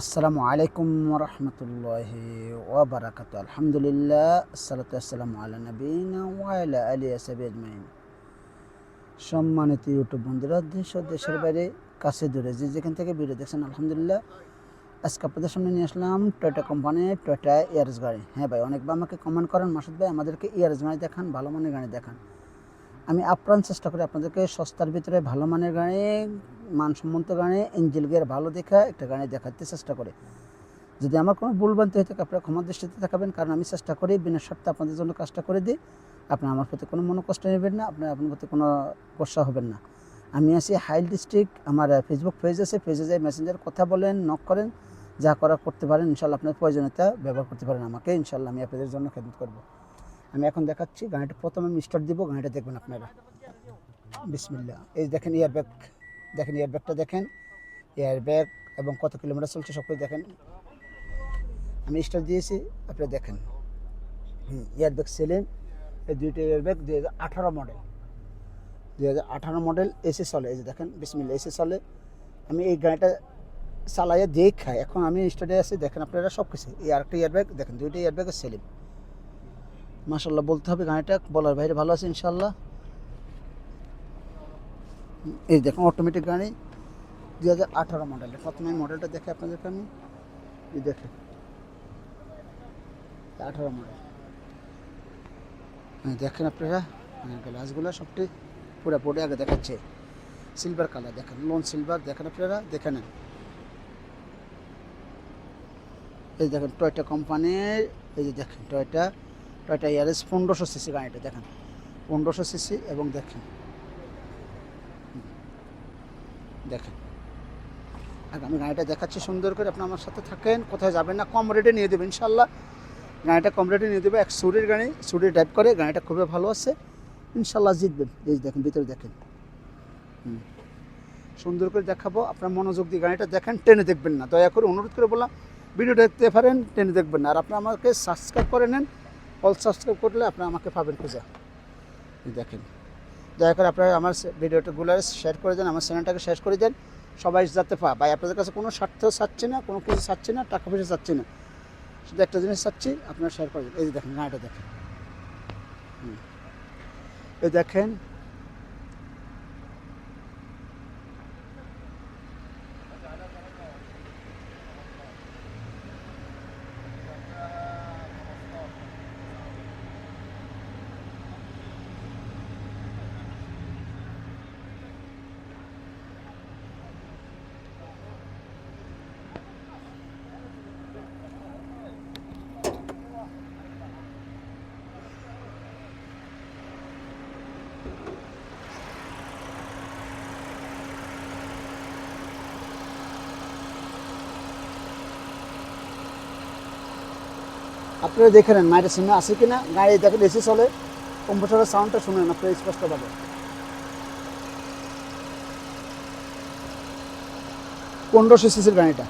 আসসালামু আলাইকুম রহমতুল্লাহ ওবরাকাত আলহামদুলিল্লাহ, আসসালাতু আসসালামু আলা নবীনা ওয়াইলা আলী আসাবি আজমাইন। সম্মানিত ইউটিউব বন্ধুরা, দেশ দেশের বাইরে, কাছে দূরে যে যেখান থেকে ভিডিও দেখছেন, আলহামদুলিল্লাহ, আজকে আপনাদের সামনে নিয়ে আসলাম টয়টা কোম্পানির টয়টা ইয়ারস গাড়ি। হ্যাঁ ভাই, অনেকবার আমাকে কমেন্ট করেন, মাসুদ ভাই, আমাদেরকে ইয়ারস গাড়ি দেখান, ভালো মানের গাড়ি দেখান। আমি আপ্রাণ চেষ্টা করি আপনাদেরকে সস্তার ভিতরে ভালো মানের গাড়ি, মানসম্মত গানে এঞ্জেল গিয়ার ভালো দেখা একটা গানে দেখাতে চেষ্টা করে। যদি আমার কোনো ভুলভ্রান্তি হয়ে থাকে, আপনারা ক্ষমা দৃষ্টিতে থাকাবেন, কারণ আমি চেষ্টা করি বিনা স্বার্থে আপনাদের জন্য কাজটা করে দিই। আপনি আমার প্রতি কোনো মনোকষ্ট নেবেন না, আপনার আপনার প্রতি কোনো গোসা হবেন না। আমি আছি হাইল ডিস্ট্রিক্ট, আমার ফেসবুক পেজ আছে, পেজে যাই মেসেঞ্জার কথা বলেন নক করেন, যা করা করতে পারেন ইনশাল্লাহ আপনার প্রয়োজনীয়তা ব্যবহার করতে পারেন আমাকে ইনশাল্লাহ আমি আপনাদের জন্য খেদমত করব। আমি এখন দেখাচ্ছি, গাড়িটা প্রথমে আমি স্টার্ট দিব, গাড়িটা দেখবেন আপনারা। বিসমিল্লা এই দেখেন এয়ার ব্যাগ দেখেন এয়ার ব্যাগটা দেখেন। এয়ার ব্যাগ এবং কত কিলোমিটার চলছে সব কিছু দেখেন। আমি স্টার্ট দিয়েছি, আপনি দেখেন। হুম এয়ার ব্যাগ সেলেন এই দুইটা এয়ার ব্যাগ দুই হাজার আঠারো মডেল দুই হাজার আঠারো মডেল এসি চলে, এই যে দেখেন বিসমিল্লা এসি চলে। আমি এই গাড়িটা চালাইয়া দেখাই। এখন আমি স্টার্টে আছি, দেখেন আপনারা সব কিছু এই আরেকটা এয়ার ব্যাগ দেখেন, দুইটা এয়ার ব্যাগের সেলিম মাশাল্লাহ বলতে হবে গাড়িটা বলার বাইরে ভালো আছে ইনশাল্লাহ এই দেখুন অটোমেটিক গাড়ি দু হাজার আঠারো মডেলের প্রথমে মডেলটা দেখে আপনাদেরকে আমি। এই দেখে আঠারো মডেল দেখেন আপনারা গ্লাসগুলো সবটি পুরোপুরি আগে দেখাচ্ছে। সিলভার কালার দেখেন লোন সিলভার দেখেন আপনারা, দেখে নেন। এই দেখেন টয়টা কোম্পানির এই যে দেখেন টয়টা টয়টা ইয়ারেস পনেরোশো সিসি গাড়িটা, দেখেন। পনেরোশো সিসি এবং দেখেন। দেখেন। আগামী গাড়িটা দেখাচ্ছি, সুন্দর করে আপনি আমার সাথে থাকেন। কোথায় যাবেন না, কম রেটে নিয়ে দেবেন ইনশাল্লাহ গাড়িটা কম রেটে নিয়ে দেবে, এক সুরির গাড়ি, সুরি ড্রাইভ করে, গাড়িটা খুবই ভালো আছে। ইনশাল্লাহ জিতবেন। এই দেখেন, ভিতরে দেখেন। হুম। সুন্দর করে দেখাবো, আপনার মনোযোগ দিয়ে গাড়িটা দেখেন, টেনে দেখবেন না। দয়া করে অনুরোধ করে বললাম ভিডিও দেখতে পারেন, টেনে দেখবেন না। আর আপনি আমাকে সাবস্ক্রাইব করে নেন অল সাবস্ক্রাইব করলে আপনারা আমাকে পাবেন খুঁজা। দেখেন। দয়া করে আপনারা আমার ভিডিওটাগুলো শেয়ার করে দেন, আমার চ্যানেলটাকে শেয়ার করে দেন। সবাই যাতে পা ভাই, আপনাদের কাছে কোনো স্বার্থ চাচ্ছে না, কোনো কিছু চাচ্ছে না, টাকা পয়সা চাচ্ছে না। শুধু একটা জিনিস চাচ্ছি, আপনারা শেয়ার করে দেন। এই দেখেন এটা দেখেন। এই দেখেন আপনারা দেখে নেন, মায়ের সিনে আছে কিনা? গাড়ি দেখেন, এসি চলে। কম্পিউটারের সাউন্ডটা শুনেন, আপনারা স্পষ্টভাবে। পনেরোশো সিসির গাড়িটা।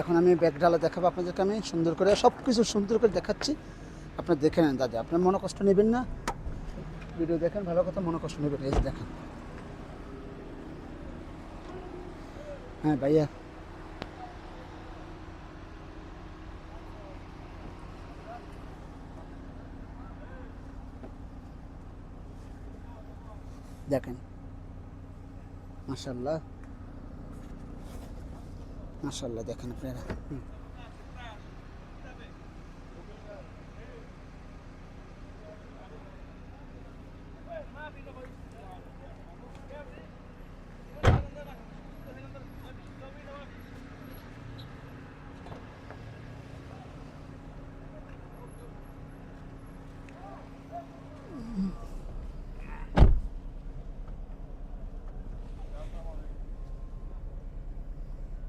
এখন আমি ব্যাগ ডালা দেখাবো আপনাদেরকে, আমি সুন্দর করে সব কিছু সুন্দর করে দেখাচ্ছি। আপনার দেখে নেন দাদা আপনার মনে কষ্ট নেবেন না। ভিডিও দেখেন, ভালো কথা, মনে কষ্ট নেবেন, এই দেখেন। হ্যাঁ ভাইয়া। দেখেন। মাশাল্লাহ মাশাল্লাহ দেখেন আপনারা হুম।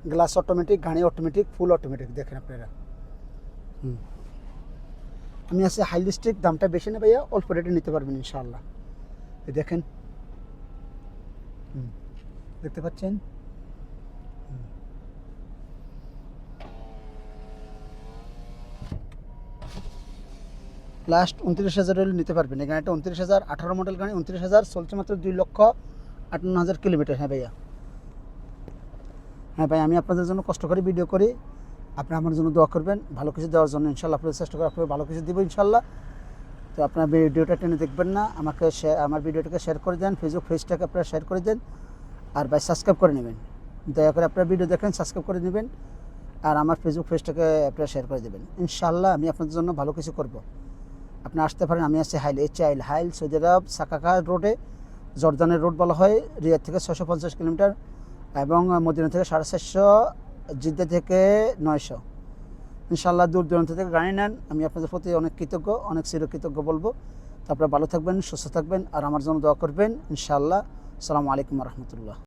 গ্লাস অটোমেটিক গাড়ি অটোমেটিক ফুল অটোমেটিক দেখেন আপনারা। হুম। আমি আছে হাইলিস্টিক দামটা বেশি না ভাইয়া, অল্প রেটে নিতে পারবেন ইনশাআল্লাহ। এই দেখেন। হুম। দেখতে পাচ্ছেন? লাস্ট উনত্রিশ হাজার হলে নিতে পারবেন। এই গাড়িটা উনত্রিশ হাজার, আঠারো মডেল গাড়ি উনত্রিশ হাজার, চলছে মাত্র দুই লক্ষ আটান্ন হাজার কিলোমিটার হ্যাঁ ভাইয়া। হ্যাঁ ভাই, আমি আপনাদের জন্য কষ্ট করে ভিডিও করি। আপনি আমার জন্য দোয়া করবেন। ভালো কিছু দেওয়ার জন্য ইনশাল্লাহ আপনাদের চেষ্টা করে। আপনাকে ভালো কিছু দিব ইনশাল্লাহ। তো আপনার ভিডিওটা টেনে দেখবেন না। আমাকে আমার ভিডিওটাকে শেয়ার করে দেন। ফেসবুক পেজটাকে আপনারা শেয়ার করে দেন। আর ভাই সাবস্ক্রাইব করে নেবেন। দয়া করে আপনার ভিডিও দেখেন সাবস্ক্রাইব করে নেবেন। আর আমার ফেসবুক পেজটাকে আপনারা শেয়ার করে দেবেন। ইনশাল্লাহ আমি আপনাদের জন্য ভালো কিছু করব। আপনি আসতে পারেন, আমি আছি হাইল, এইচ আইল হাইল সৌদি আরব সাকাকা রোডে। জর্দানের রোড বলা হয় রিয়ার থেকে ছশো পঞ্চাশ কিলোমিটার। এবং মদিনা থেকে সাড়ে চারশো, জিদ্দা থেকে নয়শো। ইনশাল্লাহ দূর দূরান্ত থেকে গাড়ি নেন। আমি আপনাদের প্রতি অনেক কৃতজ্ঞ, অনেক চিরকৃতজ্ঞ বলব। তো আপনারা ভালো থাকবেন, সুস্থ থাকবেন, আর আমার জন্য দোয়া করবেন। ইনশাল্লাহ আসসালামু আলাইকুম রহমতুল্লাহ।